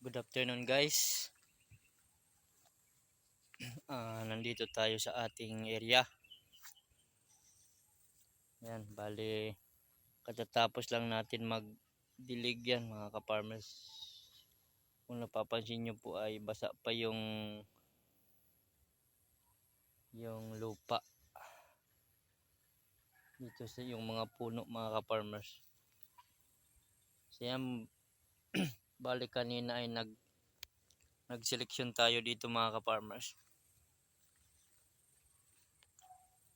Good afternoon guys. Ah, nandito tayo sa ating area. Yan, bali katatapos lang natin magdilig yan mga ka-farmers. Kung napapansin nyo po ay basa pa yung yung lupa. Dito sa yung mga puno mga ka-farmers. So yan, bali kanina ay nag nagseleksyon tayo dito mga ka-farmers.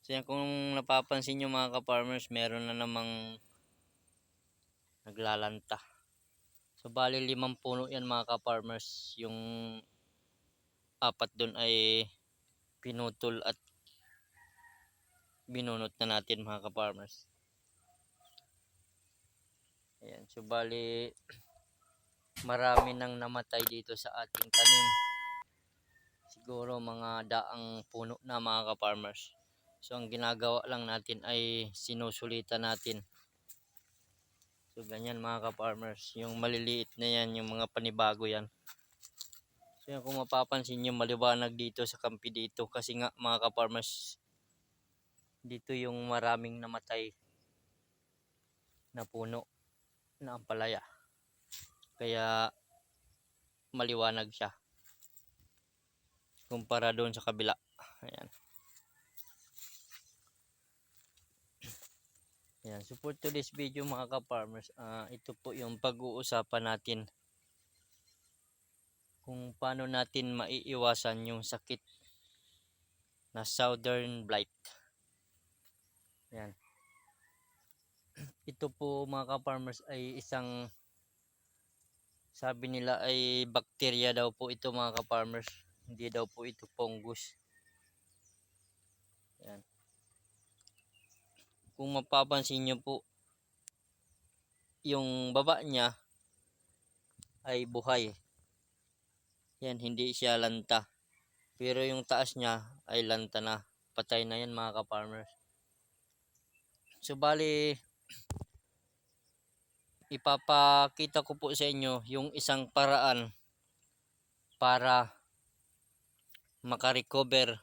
So yan kung napapansin nyo mga ka-farmers, meron na namang naglalanta. So bali limang puno yan mga ka-farmers. Yung apat doon ay pinutol at binunot na natin mga ka-farmers. Ayan, so bali marami nang namatay dito sa ating tanim. Siguro mga daang puno na mga ka-farmers. So ang ginagawa lang natin ay sinusulitan natin. So ganyan mga ka-farmers. Yung maliliit na yan, yung mga panibago yan. So yan kung mapapansin nyo maliwanag dito sa kampi dito. Kasi nga mga ka-farmers, dito yung maraming namatay na puno na ampalaya. Kaya maliwanag siya. Kumpara doon sa kabila. Ayan. Ayan. So for today's video mga ka-farmers, ah, ito po yung pag-uusapan natin kung paano natin maiiwasan yung sakit na southern blight. Ayan. Ito po mga ka-farmers ay isang sabi nila ay bakterya daw po ito mga ka-farmers. Hindi daw po ito fungus. Ayan. Kung mapapansin nyo po, yung baba niya ay buhay. Yan, hindi siya lanta. Pero yung taas niya ay lanta na. Patay na yan mga ka-farmers. So bali, ipapakita ko po sa inyo yung isang paraan para makarecover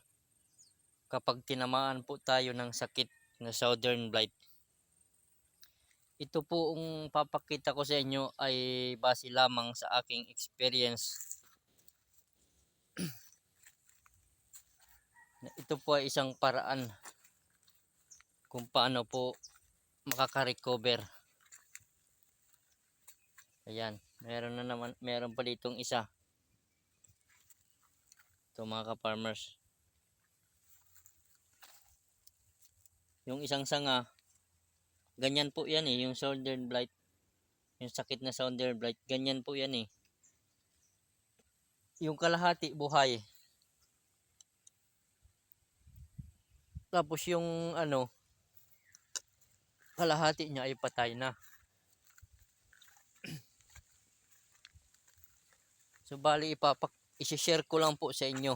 kapag tinamaan po tayo ng sakit na southern blight. Ito po ang papakita ko sa inyo ay base lamang sa aking experience. Ito po ay isang paraan kung paano po makaka-recover. Ayan, meron na naman, meron pa ditong isa. Ito mga ka-farmers. Yung isang sanga, ganyan po yan eh, yung southern blight. Yung sakit na southern blight, ganyan po yan eh. Yung kalahati buhay. Tapos yung ano, kalahati niya ay patay na. So bali ipapak i-share ko lang po sa inyo.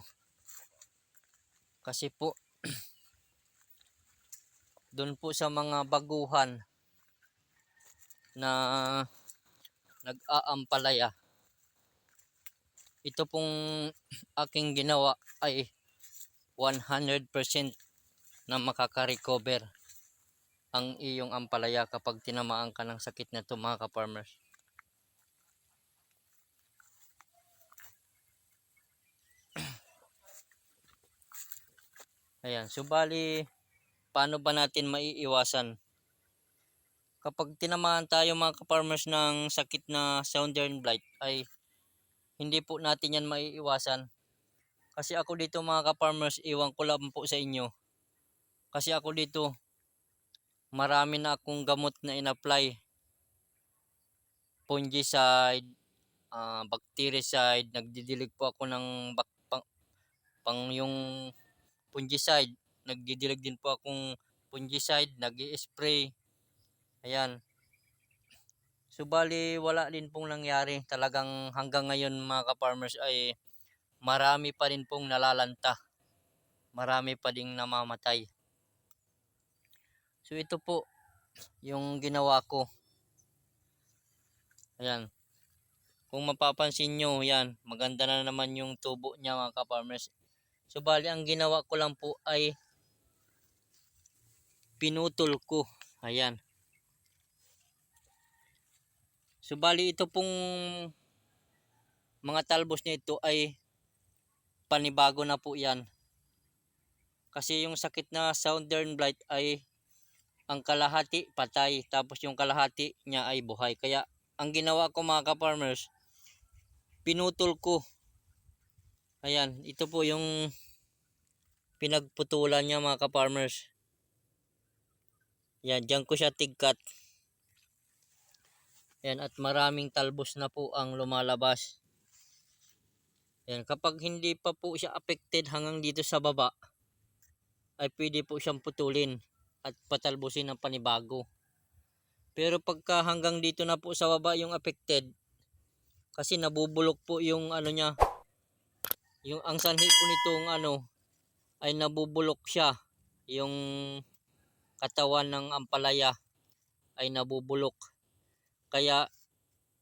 Kasi po doon po sa mga baguhan na nag-aampalaya. Ito pong aking ginawa ay 100% na makaka-recover ang iyong ampalaya kapag tinamaan ka ng sakit na ito mga ka-farmers. Ayan, so bali, paano ba natin maiiwasan? Kapag tinamaan tayo mga ka-farmers ng sakit na southern blight ay hindi po natin yan maiiwasan. Kasi ako dito mga ka-farmers, iwan ko lang po sa inyo. Kasi ako dito, marami na akong gamot na in-apply. Fungicide, ah, bactericide, nagdidilig po ako ng bak pang, pang yung fungicide. Nagdidilig din po akong fungicide, nag spray Ayan. So bali wala din pong nangyari. Talagang hanggang ngayon mga ka-farmers ay marami pa rin pong nalalanta. Marami pa ding namamatay. So ito po yung ginawa ko. Ayan. Kung mapapansin nyo, yan, maganda na naman yung tubo niya mga ka-farmers. So bali ang ginawa ko lang po ay pinutol ko. Ayan. So bali ito pong mga talbos nito ay panibago na po yan. Kasi yung sakit na southern blight ay ang kalahati patay tapos yung kalahati niya ay buhay. Kaya ang ginawa ko mga ka-farmers, pinutol ko. Ayan, ito po yung pinagputulan niya mga ka-farmers. Yan, dyan ko siya tigkat. Yan, at maraming talbos na po ang lumalabas. Yan, kapag hindi pa po siya affected hanggang dito sa baba, ay pwede po siyang putulin at patalbusin ng panibago. Pero pagka hanggang dito na po sa baba yung affected, kasi nabubulok po yung ano niya, yung ang sanhi po nitong ano, ay nabubulok siya. Yung katawan ng ampalaya ay nabubulok. Kaya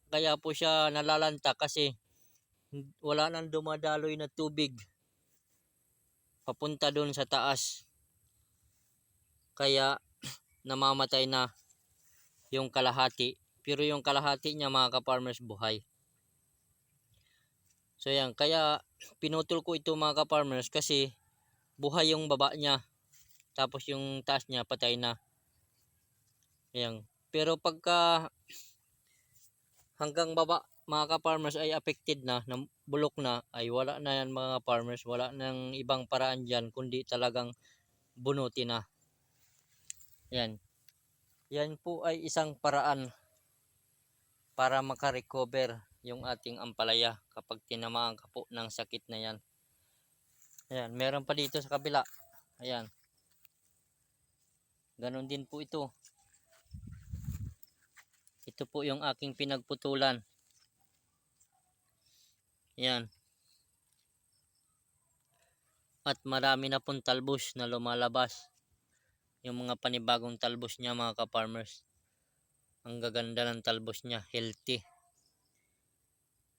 kaya po siya nalalanta kasi wala nang dumadaloy na tubig papunta doon sa taas. Kaya namamatay na yung kalahati. Pero yung kalahati niya mga ka-farmers buhay. So yan, kaya pinutol ko ito mga ka-farmers kasi buhay yung baba niya. Tapos yung taas niya patay na. Ayan. Pero pagka hanggang baba mga ka-farmers ay affected na, na bulok na, ay wala na yan mga farmers, wala nang ibang paraan dyan, kundi talagang bunuti na. Yan. Yan po ay isang paraan para makarecover yung ating ampalaya kapag tinamaan ka po ng sakit na yan. Ayan, meron pa dito sa kabila. Ayan. Ganon din po ito. Ito po yung aking pinagputulan. Yan. At marami na pong talbos na lumalabas. Yung mga panibagong talbos niya mga ka-farmers. Ang gaganda ng talbos niya. Healthy.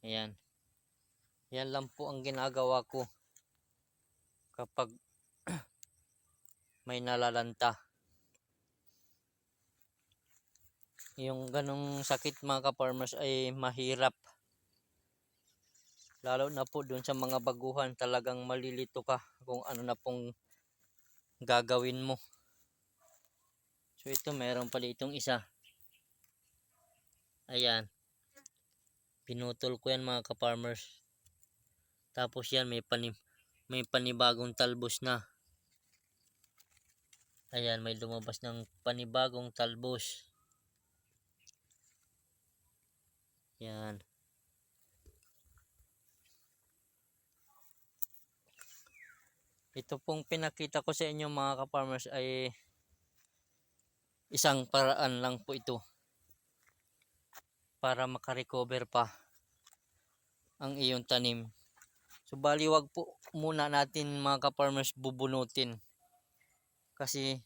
Ayan. Yan lang po ang ginagawa ko. Kapag may nalalanta. Yung ganong sakit mga ka-farmers ay mahirap lalo na po dun sa mga baguhan talagang malilito ka kung ano na pong gagawin mo so ito meron pala itong isa ayan pinutol ko yan mga ka-farmers. Tapos yan may panim may panibagong talbos na. Ayan may lumabas ng panibagong talbos. Yan. Ito pong pinakita ko sa inyo mga ka-farmers ay isang paraan lang po ito para makarecover pa ang iyong tanim. So bali wag po muna natin mga ka-farmers bubunutin kasi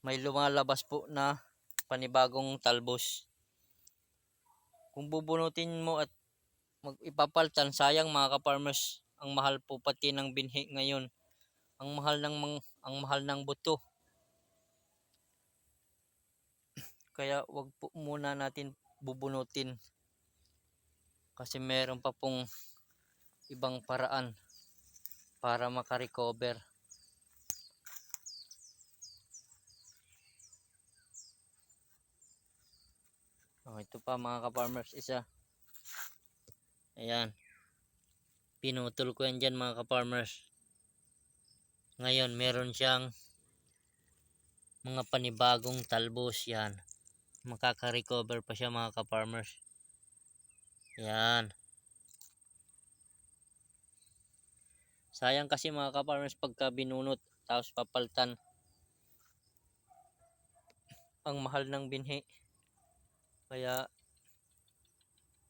may lumalabas po na panibagong talbos. Kung bubunutin mo at mag ipapaltan sayang mga ka-farmers ang mahal po pati ng binhi ngayon. Ang mahal ng ang mahal ng buto. Kaya wag po muna natin bubunutin. Kasi meron pa pong ibang paraan para makarecover. Oh, ito pa mga ka-farmers isa. Ayan pinutol ko yan dyan mga ka-farmers ngayon meron siyang mga panibagong talbos yan makaka-recover pa siya mga ka-farmers. Yan. Sayang kasi mga ka-farmers pagka binunot tapos papaltan. Ang mahal ng binhi. Kaya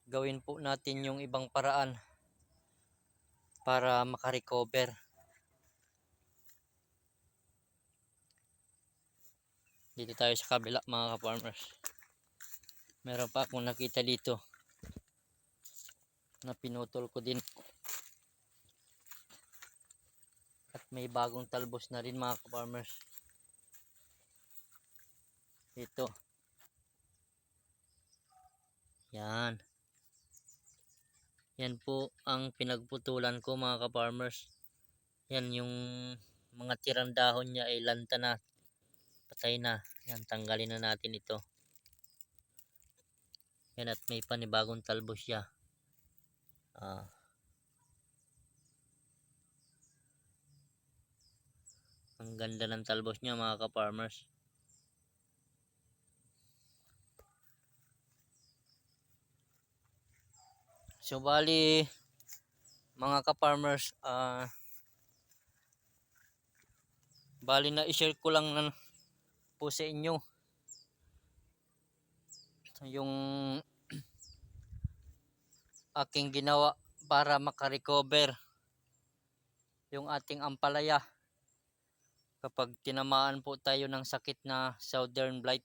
gawin po natin yung ibang paraan para makarecover. Dito tayo sa kabila mga ka-farmers. Meron pa akong nakita dito. na pinutol ko din. At may bagong talbos na rin mga ka-farmers. Ito. Yan. Yan po ang pinagputulan ko mga ka-farmers. Yan yung mga tirang dahon niya ay lanta na. Patay na. Yan, tanggalin na natin ito. Yan at may panibagong talbos siya. Ah. Ang ganda ng talbos niya mga ka-farmers. So bali mga ka-farmers ah bali na i-share ko lang na po sa inyo. Yung aking ginawa para makarecover yung ating ampalaya kapag tinamaan po tayo ng sakit na southern blight